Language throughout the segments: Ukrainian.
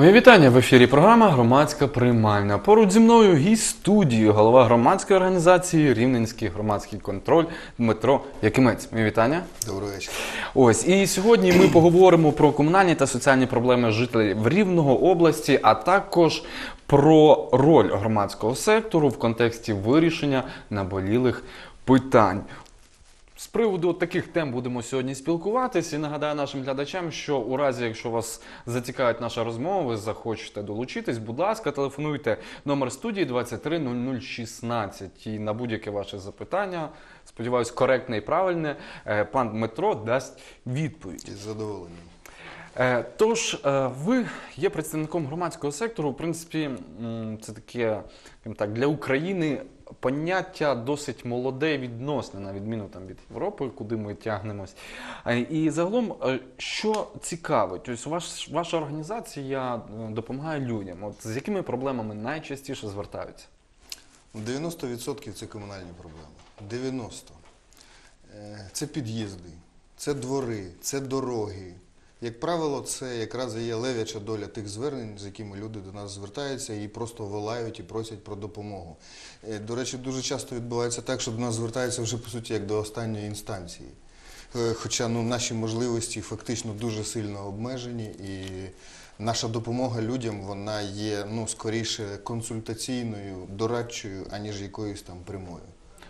Мої вітання в ефірі. Програма Громадська приймальна. Поруч зі мною гість студії, голова громадської організації Рівненський громадський контроль Дмитро Якимець. Мої вітання. Добрий вечір. Ось і сьогодні ми поговоримо про комунальні та соціальні проблеми жителів Рівного області, а також про роль громадського сектору в контексті вирішення наболілих питань. З приводу таких тем будемо сьогодні спілкуватися. І нагадаю нашим глядачам, що у разі, якщо вас зацікавить наша розмова, ви захочете долучитись, будь ласка, телефонуйте номер студії 230016. І на будь-яке ваше запитання, сподіваюсь, коректне і правильне, е, пан Дмитро дасть відповідь. Із задоволенням. Е, Тож, е, ви є представником громадського сектору. В принципі, це таке так, для України поняття досить молоде відносне, на відміну там від Європи, куди ми тягнемось. І загалом, е, що цікавить, ось ваш, ваша організація е, допомагає людям. От з якими проблемами найчастіше звертаються? 90% це комунальні проблеми. 90%. Е, Це під'їзди, це двори, це дороги. Як правило, це якраз є левяча доля тих звернень, з якими люди до нас звертаються і просто волають і просять про допомогу. Е, До речі, дуже часто відбувається так, що до нас звертаються вже по суті як до останньої інстанції. Е, Хоча ну, наші можливості фактично дуже сильно обмежені, і наша допомога людям вона є ну, скоріше консультаційною, дорадчою, аніж якоюсь там прямою.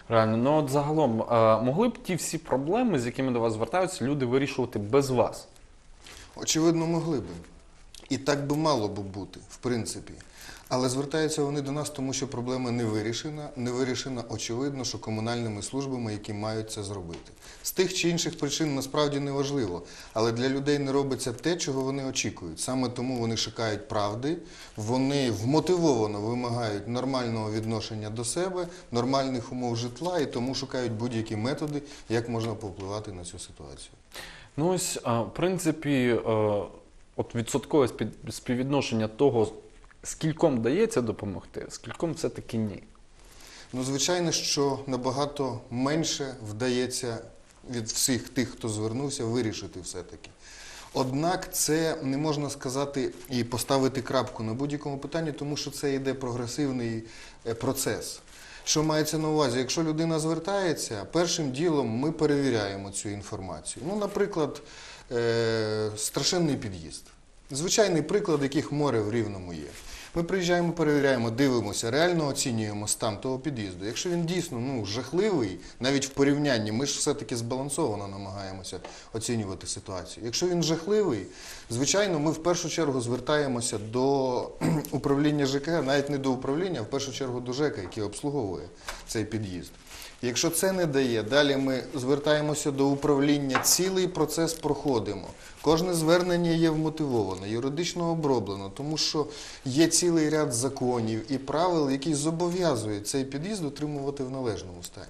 Реально, ну от загалом, могли б ті всі проблеми, з якими до вас звертаються, люди вирішувати без вас? Очевидно, могли би. І так би мало би бути, в принципі. Але звертаються вони до нас, тому що проблема не вирішена. Не вирішена, очевидно, що комунальними службами, які мають це зробити. З тих чи інших причин насправді не важливо. Але для людей не робиться те, чого вони очікують. Саме тому вони шукають правди, вони вмотивовано вимагають нормального відношення до себе, нормальних умов житла і тому шукають будь-які методи, як можна повпливати на цю ситуацію. Ну ось, в принципі, е, от відсоткове спів- співвідношення того, скільком вдається допомогти, скільком все-таки ні. Ну, звичайно, що набагато менше вдається від всіх тих, хто звернувся, вирішити все-таки. Однак це не можна сказати і поставити крапку на будь-якому питанні, тому що це йде прогресивний е, процес. Що мається на увазі? Якщо людина звертається, першим ділом ми перевіряємо цю інформацію. Ну, наприклад, е- страшенний під'їзд. Звичайний приклад, яких море в Рівному є. Ми приїжджаємо, перевіряємо, дивимося, реально оцінюємо стан того під'їзду. Якщо він дійсно ну, жахливий, навіть в порівнянні, ми ж все-таки збалансовано намагаємося оцінювати ситуацію. Якщо він жахливий, звичайно, ми в першу чергу звертаємося до управління ЖКГ, навіть не до управління, а в першу чергу до ЖЕКа, який обслуговує цей під'їзд. Якщо це не дає, далі ми звертаємося до управління, цілий процес проходимо. Кожне звернення є вмотивоване, юридично оброблено, тому що є цілий ряд законів і правил, які зобов'язують цей під'їзд утримувати в належному стані.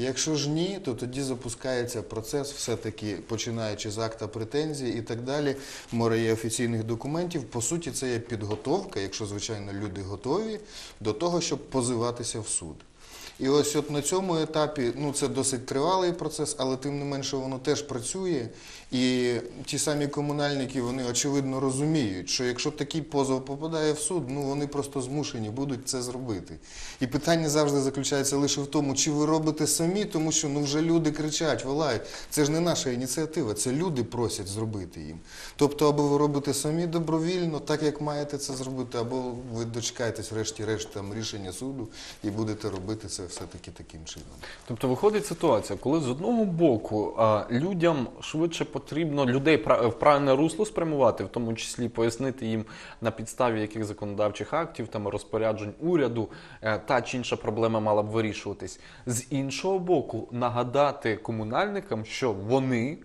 Якщо ж ні, то тоді запускається процес, все-таки починаючи з акта претензії і так далі. Море офіційних документів. По суті, це є підготовка, якщо звичайно люди готові, до того, щоб позиватися в суд. І ось от на цьому етапі, ну це досить тривалий процес, але тим не менше воно теж працює. І ті самі комунальники, вони очевидно розуміють, що якщо такий позов попадає в суд, ну вони просто змушені будуть це зробити. І питання завжди заключається лише в тому, чи ви робите самі, тому що ну вже люди кричать, волають. Це ж не наша ініціатива, це люди просять зробити їм. Тобто, або ви робите самі добровільно, так як маєте це зробити, або ви дочекаєтесь, врешті-решт там рішення суду і будете робити це все-таки таким чином. Тобто виходить ситуація, коли з одного боку людям швидше потрібно людей в правильне русло спрямувати, в тому числі пояснити їм на підставі яких законодавчих актів, там розпоряджень уряду е, та чи інша проблема мала б вирішуватись. З іншого боку, нагадати комунальникам, що вони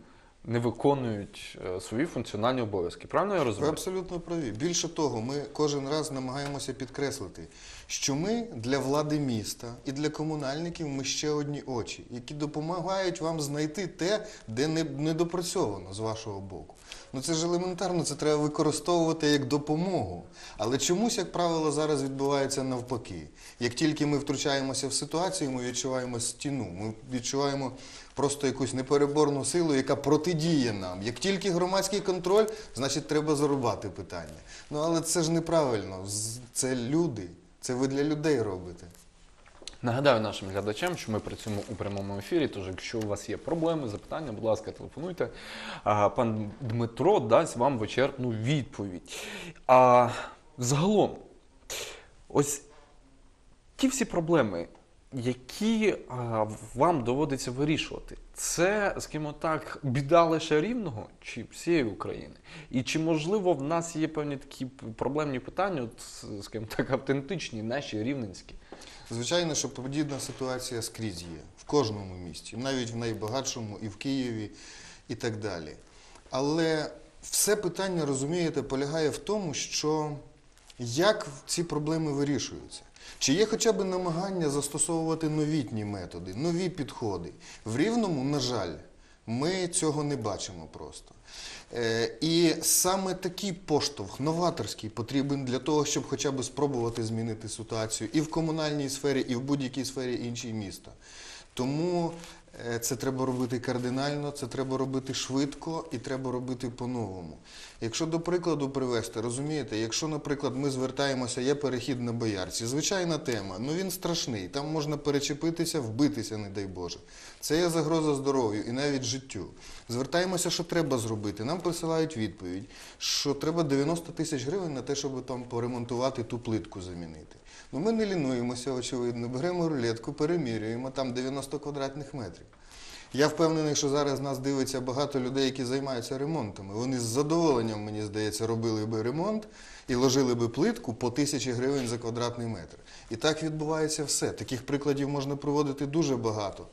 не виконують е, свої функціональні обов'язки. Правильно я розумію? Ви абсолютно праві. Більше того, ми кожен раз намагаємося підкреслити, що ми для влади міста і для комунальників ми ще одні очі, які допомагають вам знайти те, де не недопрацьовано з вашого боку. Ну це ж елементарно, це треба використовувати як допомогу. Але чомусь, як правило, зараз відбувається навпаки. Як тільки ми втручаємося в ситуацію, ми відчуваємо стіну, ми відчуваємо просто якусь непереборну силу, яка протидіє нам. Як тільки громадський контроль, значить треба зарубати питання. Ну але це ж неправильно. Це люди. Це ви для людей робите. Нагадаю нашим глядачам, що ми працюємо у прямому ефірі. Тож, якщо у вас є проблеми, запитання, будь ласка, телефонуйте. А, Пан Дмитро дасть вам вичерпну відповідь. А загалом, ось ті всі проблеми, які а, вам доводиться вирішувати, це, скажімо так, біда лише рівного чи всієї України? І чи можливо в нас є певні такі проблемні питання, от, скажімо так, автентичні, наші рівненські? Звичайно, що подібна ситуація скрізь є в кожному місті, навіть в найбагатшому, і в Києві, і так далі. Але все питання, розумієте, полягає в тому, що як ці проблеми вирішуються. Чи є хоча б намагання застосовувати новітні методи, нові підходи? В Рівному, на жаль, ми цього не бачимо просто. Е, І саме такий поштовх, новаторський, потрібен для того, щоб хоча б спробувати змінити ситуацію і в комунальній сфері, і в будь-якій сфері іншій міста. Тому це треба робити кардинально, це треба робити швидко і треба робити по-новому. Якщо до прикладу привести, розумієте, якщо, наприклад, ми звертаємося, є перехід на боярці, звичайна тема, ну він страшний, там можна перечепитися, вбитися, не дай Боже. Це є загроза здоров'ю і навіть життю. Звертаємося, що треба зробити. Нам присилають відповідь, що треба 90 тисяч гривень на те, щоб там поремонтувати ту плитку замінити. Ну ми не лінуємося, очевидно, беремо рулетку, перемірюємо там 90 квадратних метрів. Я впевнений, що зараз нас дивиться багато людей, які займаються ремонтами. Вони з задоволенням, мені здається, робили би ремонт і ложили би плитку по тисячі гривень за квадратний метр. І так відбувається все. Таких прикладів можна проводити дуже багато.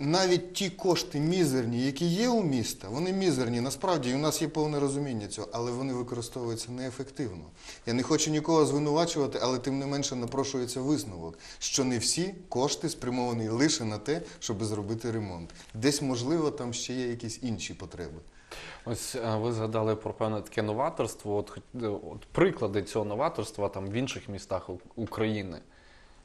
Навіть ті кошти мізерні, які є у міста, вони мізерні. Насправді і у нас є повне розуміння цього, але вони використовуються неефективно. Я не хочу нікого звинувачувати, але тим не менше напрошується висновок, що не всі кошти спрямовані лише на те, щоб зробити ремонт. Десь, можливо, там ще є якісь інші потреби. Ось е, ви згадали про певне таке новаторство. От, е, от приклади цього новаторства там в інших містах України.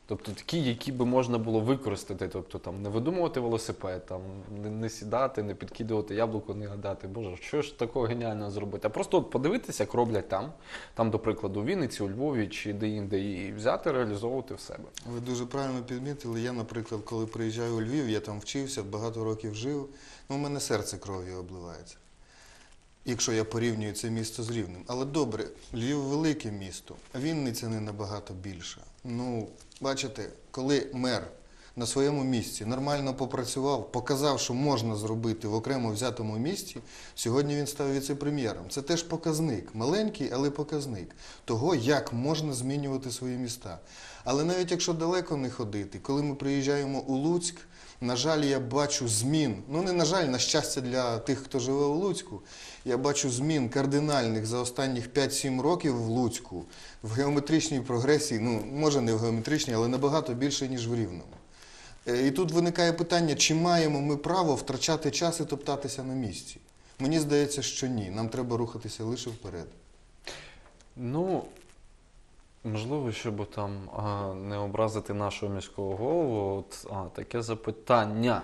Тобто такі, які би можна було використати, тобто там не видумувати велосипед, там не, не сідати, не підкидувати яблуко, не гадати, боже, що ж такого геніального зробити? А просто от подивитися, як роблять там, там, до прикладу, у Вінниці, у Львові чи де-інде, і взяти, реалізовувати в себе. Ви дуже правильно підмітили. Я, наприклад, коли приїжджаю у Львів, я там вчився, багато років жив. Ну, у мене серце кров'ю обливається. Якщо я порівнюю це місто з Рівнем. Але добре, Львів велике місто, а Вінниця не набагато більша. Ну, бачите, коли мер на своєму місці нормально попрацював, показав, що можна зробити в окремо взятому місті, сьогодні він став віце-прем'єром. Це теж показник, маленький, але показник того, як можна змінювати свої міста. Але навіть якщо далеко не ходити, коли ми приїжджаємо у Луцьк, на жаль, я бачу змін. Ну не на жаль, на щастя для тих, хто живе у Луцьку. Я бачу змін кардинальних за останніх 5-7 років в Луцьку в геометричній прогресії. Ну може не в геометричній, але набагато більше ніж в Рівному. Е, І тут виникає питання, чи маємо ми право втрачати час і топтатися на місці? Мені здається, що ні. Нам треба рухатися лише вперед. Ну, можливо, щоб там а, не образити нашого міського голову, от, а, таке запитання.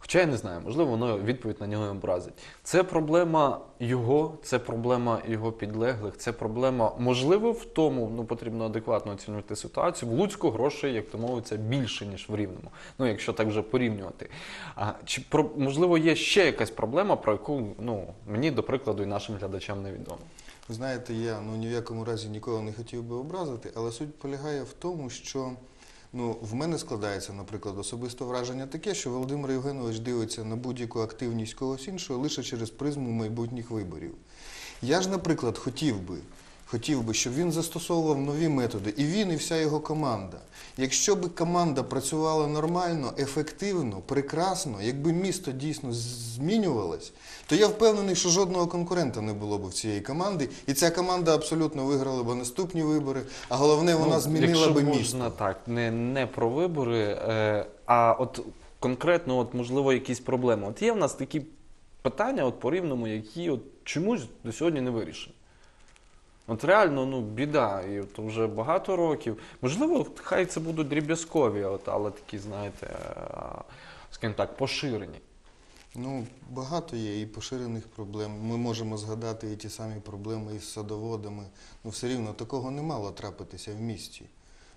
Хоча я не знаю, можливо, воно відповідь на нього і образить. Це проблема його, це проблема його підлеглих, це проблема, можливо, в тому, ну потрібно адекватно оцінювати ситуацію. В Луцьку грошей, як то мовиться, більше, ніж в Рівному. Ну, якщо так вже порівнювати. А чи про можливо є ще якась проблема, про яку ну мені, до прикладу, і нашим глядачам невідомо? Ви знаєте, я ну, ні в якому разі нікого не хотів би образити, але суть полягає в тому, що ну, в мене складається, наприклад, особисто враження таке, що Володимир Євгенович дивиться на будь-яку активність когось іншого лише через призму майбутніх виборів. Я ж, наприклад, хотів би, хотів би, щоб він застосовував нові методи, і він, і вся його команда. Якщо би команда працювала нормально, ефективно, прекрасно, якби місто дійсно змінювалось, то я впевнений, що жодного конкурента не було б в цієї команди, і ця команда абсолютно виграла б наступні вибори, а головне, вона Ну, змінила якщо би можна місто. так, не, не про вибори, е, а от конкретно, от, можливо, якісь проблеми. От є в нас такі питання от, по рівному, які от, чомусь до сьогодні не вирішені. От реально, ну, біда, і от вже багато років. Можливо, хай це будуть дріб'язкові, от, але такі, знаєте, е, скажімо так, поширені. Ну, багато є і поширених проблем. Ми можемо згадати і ті самі проблеми із садоводами. Ну, все рівно такого не мало трапитися в місті.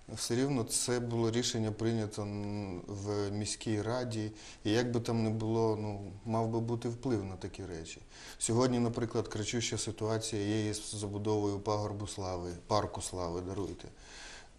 Все рівно це було рішення прийнято в міській раді, і як би там не було, ну, мав би бути вплив на такі речі. Сьогодні, наприклад, кричуща ситуація є із забудовою пагорбу слави, парку слави, даруйте.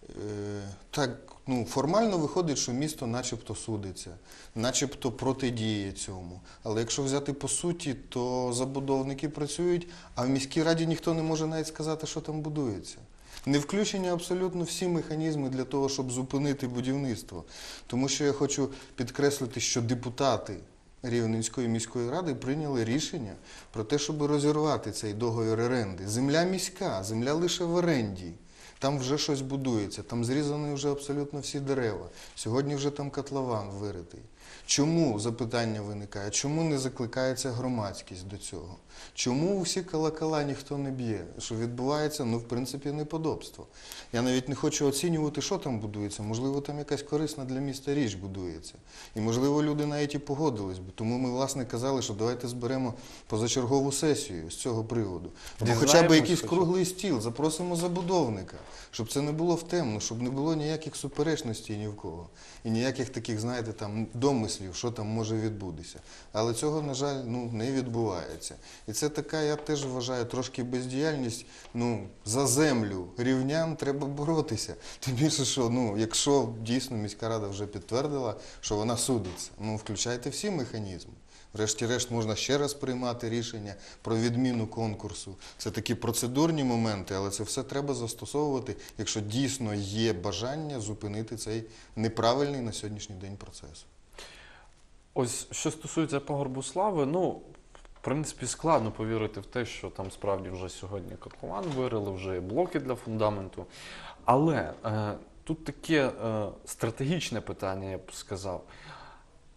Е, Так, ну, формально виходить, що місто начебто судиться, начебто протидіє цьому. Але якщо взяти по суті, то забудовники працюють, а в міській раді ніхто не може навіть сказати, що там будується. Не включені абсолютно всі механізми для того, щоб зупинити будівництво. Тому що я хочу підкреслити, що депутати Рівненської міської ради прийняли рішення про те, щоб розірвати цей договір оренди. Земля міська, земля лише в оренді. Там вже щось будується, там зрізані вже абсолютно всі дерева. Сьогодні вже там котлован виритий. Чому запитання виникає? Чому не закликається громадськість до цього? Чому усі колокола ніхто не б'є? Що відбувається, ну, в принципі, неподобство. Я навіть не хочу оцінювати, що там будується. Можливо, там якась корисна для міста річ будується. І, можливо, люди навіть і погодились би. Тому ми, власне, казали, що давайте зберемо позачергову сесію з цього приводу. Або хоча б якийсь круглий стіл, запросимо забудовника, щоб це не було втемно, щоб не було ніяких суперечностей ні в кого. І ніяких таких, знаєте, там домислів, що там може відбутися. Але цього, на жаль, ну, не відбувається. І це така, я теж вважаю, трошки бездіяльність. Ну, за землю рівнян треба боротися. Тим більше, що ну, якщо дійсно міська рада вже підтвердила, що вона судиться, ну включайте всі механізми. Врешті-решт можна ще раз приймати рішення про відміну конкурсу. Це такі процедурні моменти, але це все треба застосовувати, якщо дійсно є бажання зупинити цей неправильний на сьогоднішній день процес. Ось що стосується пагорбу слави, ну в принципі складно повірити в те, що там справді вже сьогодні котлован вирили, вже є блоки для фундаменту. Але е, тут таке е, стратегічне питання, я б сказав.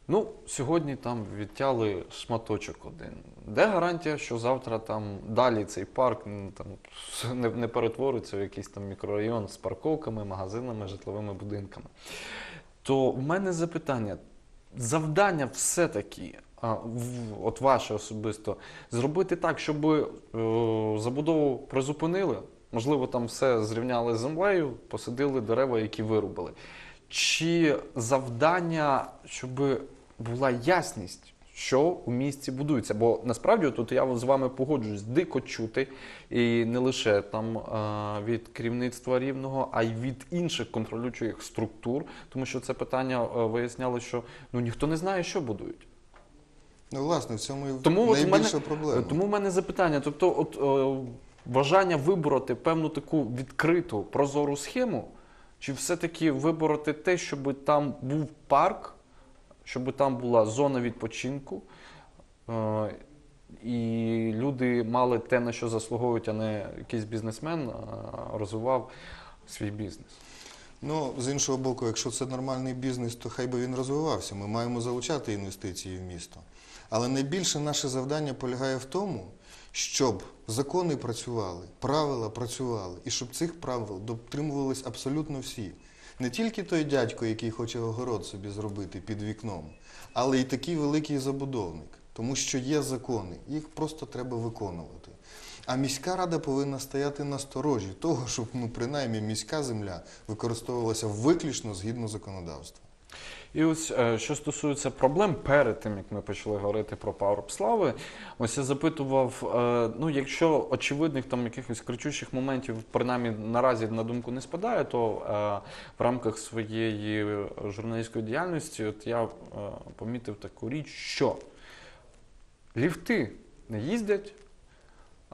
Ну, сьогодні там відтяли шматочок один. Де гарантія, що завтра там далі цей парк ну, там, не, не перетвориться в якийсь там мікрорайон з парковками, магазинами, житловими будинками? То в мене запитання: завдання все-таки, от ваше особисто, зробити так, щоб е, забудову призупинили, можливо, там все зрівняли з землею, посадили дерева, які вирубили. Чи завдання, щоб була ясність, що у місті будується? Бо насправді тут я з вами погоджуюсь, дико чути, і не лише там е, від керівництва рівного, а й від інших контролюючих структур, тому що це питання е, виясняло, що ну ніхто не знає, що будують. Ну, власне, в цьому Тому найбільша мене, проблема. Тому в мене запитання. Тобто, от е, бажання вибороти певну таку відкриту прозору схему, чи все-таки вибороти те, щоб там був парк, щоб там була зона відпочинку, е, і люди мали те, на що заслуговують, а не якийсь бізнесмен розвивав свій бізнес. Ну, з іншого боку, якщо це нормальний бізнес, то хай би він розвивався. Ми маємо залучати інвестиції в місто. Але найбільше наше завдання полягає в тому, щоб закони працювали, правила працювали, і щоб цих правил дотримувались абсолютно всі. Не тільки той дядько, який хоче огород собі зробити під вікном, але й такий великий забудовник. Тому що є закони, їх просто треба виконувати. А міська рада повинна стояти на сторожі того, щоб ну, принаймні міська земля використовувалася виключно згідно законодавства. І ось е, що стосується проблем перед тим, як ми почали говорити про Power Слави, ось я запитував: е, ну, якщо очевидних там якихось кричущих моментів, принаймні наразі на думку не спадає, то е, в рамках своєї журналістської діяльності от я помітив таку річ, що ліфти не їздять.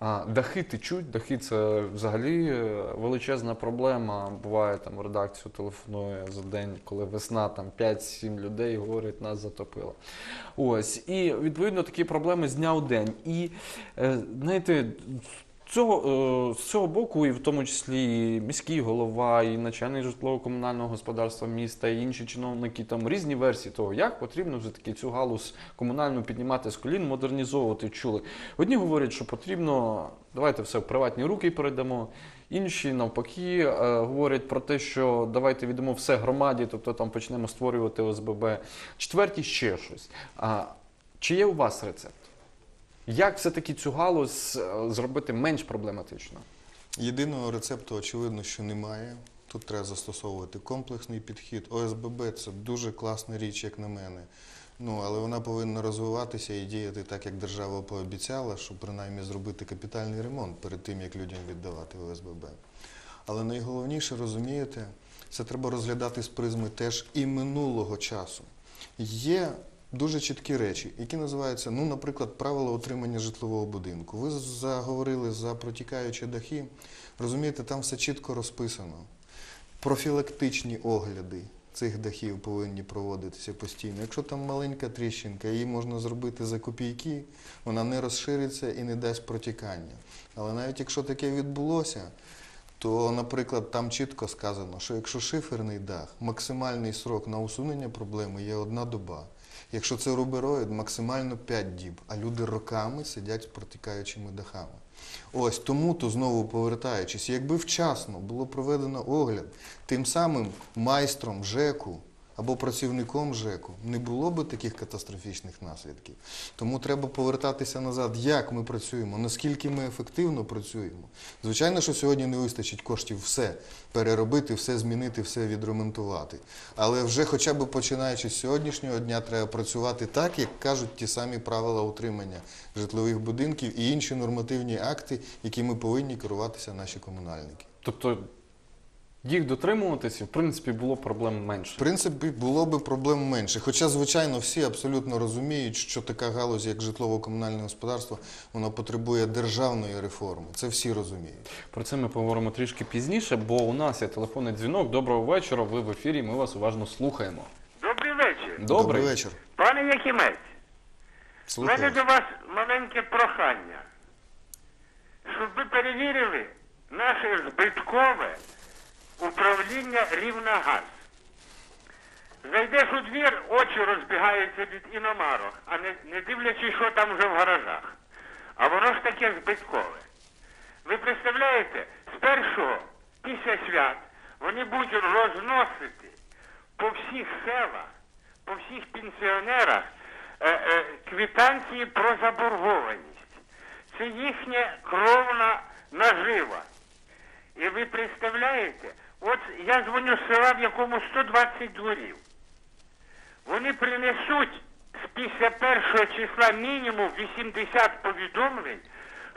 А, дахи течуть, дахи це взагалі е, величезна проблема. Буває там редакцію телефонує за день, коли весна, там 5-7 людей говорять, нас затопило. Ось. І відповідно такі проблеми з дня у день. І е, знаєте, цього, е, з цього боку, і в тому числі і міський голова, і начальник житлово-комунального господарства міста, і інші чиновники, там різні версії того, як потрібно вже таки цю галузь комунальну піднімати з колін, модернізовувати чули. Одні говорять, що потрібно, давайте все в приватні руки передамо. Інші навпаки е, говорять про те, що давайте віддамо все громаді, тобто там почнемо створювати ОСББ. Четверті ще щось. А Чи є у вас рецепт? Як все-таки цю галузь е, зробити менш проблематичною? Єдиного рецепту, очевидно, що немає. Тут треба застосовувати комплексний підхід. ОСББ це дуже класна річ, як на мене. Ну, але вона повинна розвиватися і діяти так, як держава пообіцяла, щоб принаймні зробити капітальний ремонт перед тим, як людям віддавати ОСББ. Але найголовніше, розумієте, це треба розглядати з призми теж і минулого часу. Є дуже чіткі речі, які називаються, ну, наприклад, правила утримання житлового будинку. Ви заговорили за протікаючі дахи. Розумієте, там все чітко розписано. Профілактичні огляди цих дахів повинні проводитися постійно. Якщо там маленька тріщинка, її можна зробити за копійки, вона не розшириться і не дасть протікання. Але навіть якщо таке відбулося, то, наприклад, там чітко сказано, що якщо шиферний дах, максимальний срок на усунення проблеми є одна доба. Якщо це рубероїд, максимально 5 діб, а люди роками сидять з протікаючими дахами. Ось тому то знову повертаючись, якби вчасно було проведено огляд, тим самим майстром ЖЕКу або працівником ЖЕКу не було би таких катастрофічних наслідків. Тому треба повертатися назад, як ми працюємо, наскільки ми ефективно працюємо. Звичайно, що сьогодні не вистачить коштів все переробити, все змінити, все відремонтувати. Але вже хоча б починаючи з сьогоднішнього дня, треба працювати так, як кажуть ті самі правила утримання житлових будинків і інші нормативні акти, які ми повинні керуватися наші комунальники. Тобто їх дотримуватися, в принципі, було проблем менше. В принципі, було би проблем менше. Хоча, звичайно, всі абсолютно розуміють, що така галузь, як житлово-комунальне господарство, вона потребує державної реформи. Це всі розуміють. Про це ми поговоримо трішки пізніше, бо у нас є телефонний дзвінок. Доброго вечора. Ви в ефірі. Ми вас уважно слухаємо. Добрий вечір. Добрий. вечір. Пане Якимець, в мене до вас маленьке прохання. Щоб ви перевірили наше збиткове управління Рівнагаз. Зайдеш у двір, очі розбігаються від іномарок, а не, не дивлячись, що там вже в гаражах. А воно ж таке збиткове. Ви представляєте, з першого після свят вони будуть розносити по всіх селах, по всіх пенсіонерах е, е, квитанції про заборгованість. Це їхня кровна нажива. І ви представляєте, от я дзвоню з села, в якому 120 дворів. Вони принесуть після першого числа мінімум 80 повідомлень,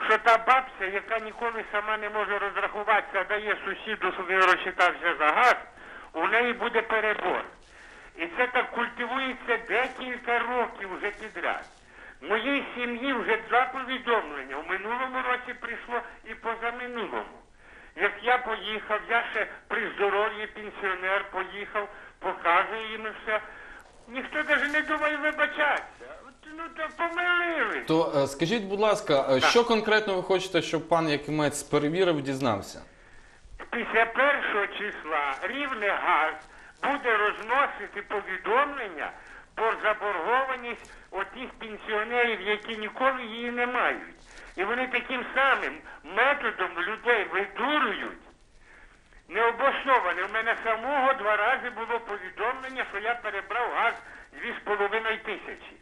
що та бабця, яка ніколи сама не може розрахуватися, дає сусіду, щоб він розчитався за газ, у неї буде перебор. І це так культивується декілька років вже підряд. Моїй сім'ї вже два повідомлення. У минулому році прийшло і позаминулому. Як я поїхав, я ще при здоров'ї пенсіонер поїхав, показую їм і все. Ніхто навіть не думає вибачатися. Ну то помилились. То е, скажіть, будь ласка, е, що конкретно ви хочете, щоб пан Якимець перевірив, дізнався? Після першого числа рівне газ буде розносити повідомлення про заборгованість отих пенсіонерів, які ніколи її не мають. І вони таким самим методом людей видурюють. Необосноване. У мене самого два рази було повідомлення, що я перебрав газ 2,5 тисячі.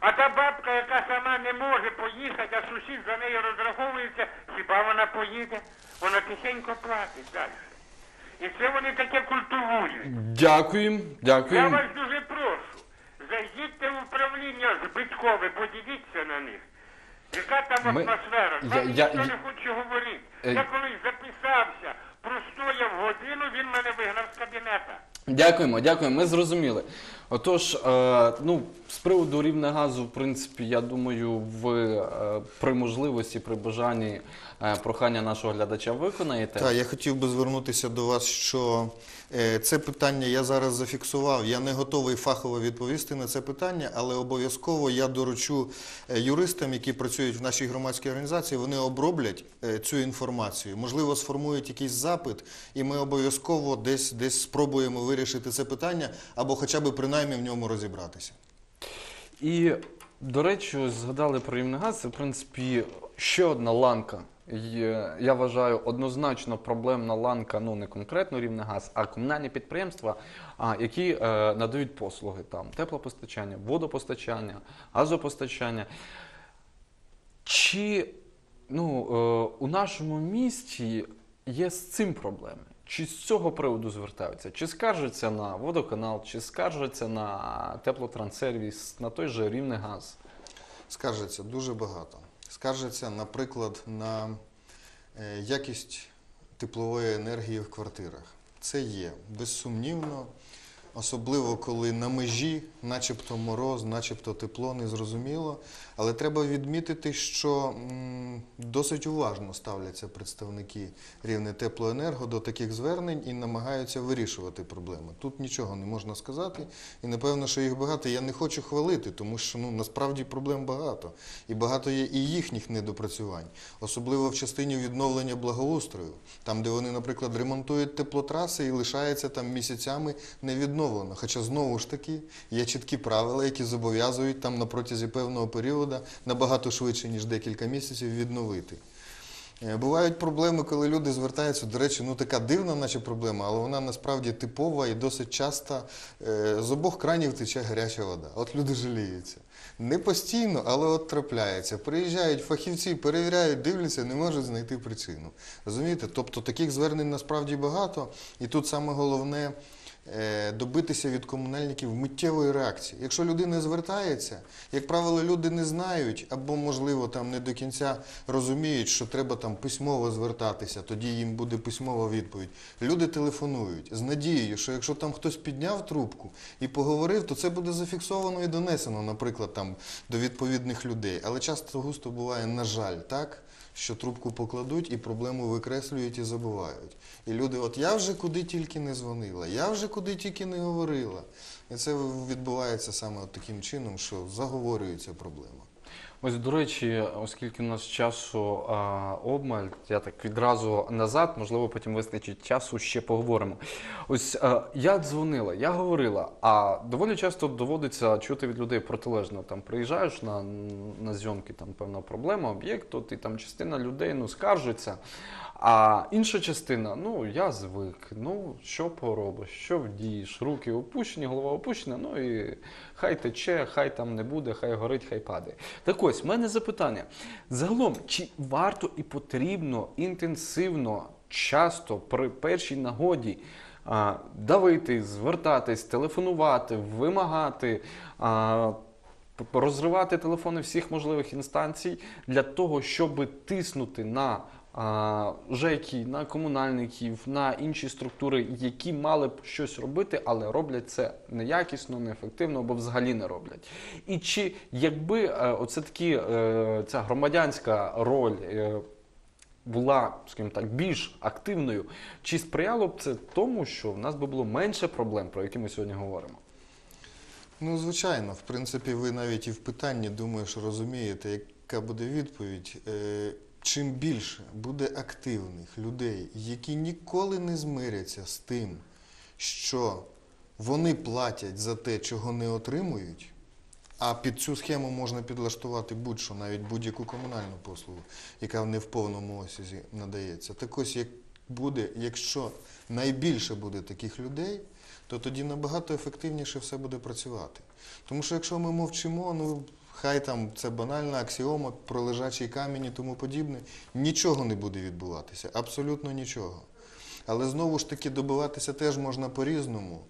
А та бабка, яка сама не може поїхати, а сусід за нею розраховується, хіба вона поїде? Вона тихенько платить далі. І це вони таке культивують. Дякуємо, Я вас дуже прошу, зайдіть в управління збиткове, подивіться на них. Яка там Ми- атмосфера? Я- я- ніхто я- не хоче говорити. Е, Я колись записався, простояв годину, він мене вигнав з кабінета. Дякуємо, дякуємо. Ми зрозуміли. Отож, е, ну, з приводу рівня газу, в принципі, я думаю, ви е, при можливості, при бажанні е, прохання нашого глядача виконаєте. Так, я хотів би звернутися до вас, що це питання я зараз зафіксував. Я не готовий фахово відповісти на це питання, але обов'язково я доручу юристам, які працюють в нашій громадській організації, вони оброблять цю інформацію. Можливо, сформують якийсь запит, і ми обов'язково десь десь спробуємо вирішити це питання, або хоча б принаймні в ньому розібратися. І, до речі, згадали про рівний газ. Це, в принципі, ще одна ланка я вважаю, однозначно проблемна ланка, ну не конкретно Рівнегаз, а комунальні підприємства, які е, надають послуги там теплопостачання, водопостачання, газопостачання. Чи ну, е, у нашому місті є з цим проблеми? Чи з цього приводу звертаються? Чи скаржаться на водоканал, чи скаржаться на теплотранссервіс, на той же Рівнегаз? Скаржаться дуже багато. Скаржаться, наприклад, на е, якість теплової енергії в квартирах. Це є безсумнівно, особливо коли на межі, начебто мороз, начебто тепло, незрозуміло. Але треба відмітити, що досить уважно ставляться представники рівне теплоенерго до таких звернень і намагаються вирішувати проблеми. Тут нічого не можна сказати, і напевно, що їх багато. Я не хочу хвалити, тому що ну насправді проблем багато, і багато є і їхніх недопрацювань, особливо в частині відновлення благоустрою, там, де вони, наприклад, ремонтують теплотраси і лишається там місяцями невідновлено. Хоча знову ж таки є чіткі правила, які зобов'язують там на протязі певного періоду набагато швидше ніж декілька місяців відновити. Е, Бувають проблеми, коли люди звертаються, до речі, ну така дивна, наче проблема, але вона насправді типова і досить часто е, з обох кранів тече гаряча вода. От люди жаліються. Не постійно, але от трапляється. Приїжджають фахівці, перевіряють, дивляться, не можуть знайти причину. Розумієте? Тобто таких звернень насправді багато, і тут саме головне добитися від комунальників миттєвої реакції. Якщо людина звертається, як правило, люди не знають або, можливо, там не до кінця розуміють, що треба там письмово звертатися, тоді їм буде письмова відповідь. Люди телефонують з надією, що якщо там хтось підняв трубку і поговорив, то це буде зафіксовано і донесено, наприклад, там до відповідних людей. Але часто густо буває, на жаль, так. Що трубку покладуть і проблему викреслюють і забувають. І люди, от я вже куди тільки не дзвонила, я вже куди тільки не говорила. І це відбувається саме от таким чином, що заговорюється проблема. Ось, до речі, оскільки у нас часу а, обмаль, я так відразу назад, можливо, потім вистачить часу, ще поговоримо. Ось а, я дзвонила, я говорила, а доволі часто доводиться чути від людей протилежно. Там приїжджаєш на, на зйомки, там певна проблема, об'єкт, ти там частина людей ну, скаржиться. А інша частина, ну я звик, ну що поробиш, що вдієш, руки опущені, голова опущена, ну і хай тече, хай там не буде, хай горить, хай падає. Так ось, в мене запитання. Загалом, чи варто і потрібно інтенсивно, часто при першій нагоді а, давити, звертатись, телефонувати, вимагати. А, розривати телефони всіх можливих інстанцій для того, щоб тиснути на а, ЖЕКи, на комунальників, на інші структури, які мали б щось робити, але роблять це неякісно, неефективно або взагалі не роблять. І чи якби е, оце такі е, ця громадянська роль. е, була, скажімо так, більш активною, чи сприяло б це тому, що в нас би було менше проблем, про які ми сьогодні говоримо? Ну, звичайно, в принципі, ви навіть і в питанні, думаю, що розумієте, яка буде відповідь. Чим більше буде активних людей, які ніколи не змиряться з тим, що вони платять за те, чого не отримують, а під цю схему можна підлаштувати будь-що, навіть будь-яку комунальну послугу, яка не в повному осязі надається. Так ось, як буде, якщо найбільше буде таких людей, то тоді набагато ефективніше все буде працювати. Тому що якщо ми мовчимо, ну хай там це банальна аксіома про лежачий камінь і тому подібне, нічого не буде відбуватися, абсолютно нічого. Але знову ж таки добиватися теж можна по-різному.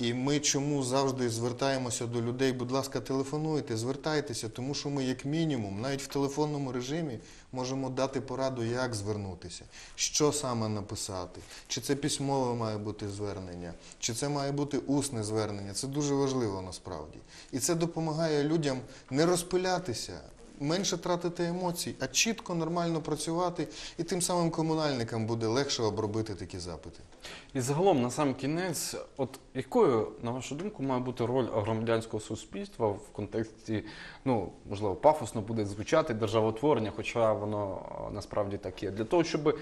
І ми чому завжди звертаємося до людей, будь ласка, телефонуйте, звертайтеся, тому що ми, як мінімум, навіть в телефонному режимі можемо дати пораду, як звернутися, що саме написати, чи це письмове має бути звернення, чи це має бути усне звернення. Це дуже важливо насправді. І це допомагає людям не розпилятися. Менше тратити емоцій, а чітко, нормально працювати, і тим самим комунальникам буде легше обробити такі запити. І загалом, на сам кінець, от якою, на вашу думку, має бути роль громадянського суспільства в контексті, ну, можливо, пафосно буде звучати державотворення, хоча воно е, насправді так є, для того, щоб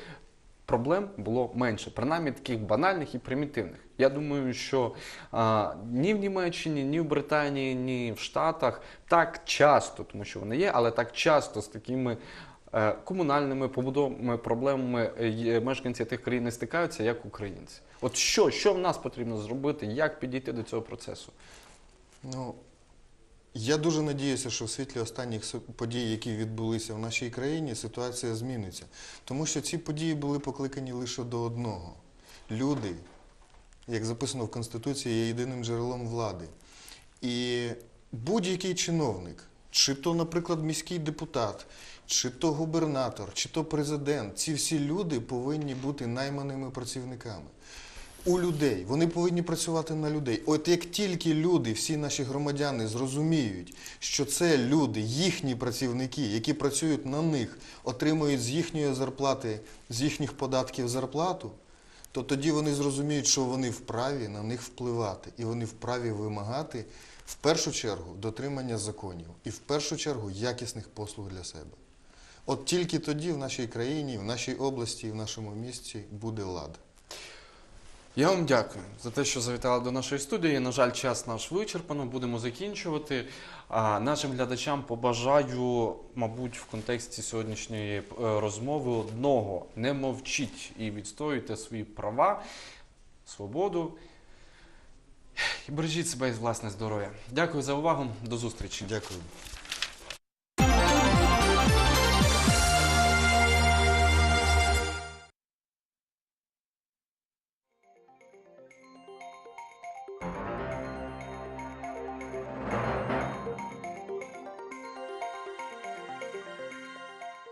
проблем було менше, принаймні таких банальних і примітивних. Я думаю, що а, ні в Німеччині, ні в Британії, ні в Штатах так часто, тому що вони є, але так часто з такими е, комунальними побудовими проблемами е, мешканці тих країн не стикаються, як українці. От що, що в нас потрібно зробити, як підійти до цього процесу? Ну, я дуже надіюся, що в світлі останніх подій, які відбулися в нашій країні, ситуація зміниться. Тому що ці події були покликані лише до одного. Люди, як записано в Конституції, є єдиним джерелом влади. І будь-який чиновник, чи то, наприклад, міський депутат, чи то губернатор, чи то президент, ці всі люди повинні бути найманими працівниками у людей. Вони повинні працювати на людей. От як тільки люди, всі наші громадяни зрозуміють, що це люди, їхні працівники, які працюють на них, отримують з їхньої зарплати, з їхніх податків зарплату, то тоді вони зрозуміють, що вони вправі на них впливати, і вони вправі вимагати в першу чергу дотримання законів і в першу чергу якісних послуг для себе. От тільки тоді в нашій країні, в нашій області, в нашому місті буде лад. Я вам дякую за те, що завітали до нашої студії. На жаль, час наш вичерпано. Будемо закінчувати. А нашим глядачам побажаю, мабуть, в контексті сьогоднішньої е, розмови одного: не мовчіть і відстоюйте свої права, свободу. І бережіть себе і власне здоров'я. Дякую за увагу. До зустрічі. Дякую.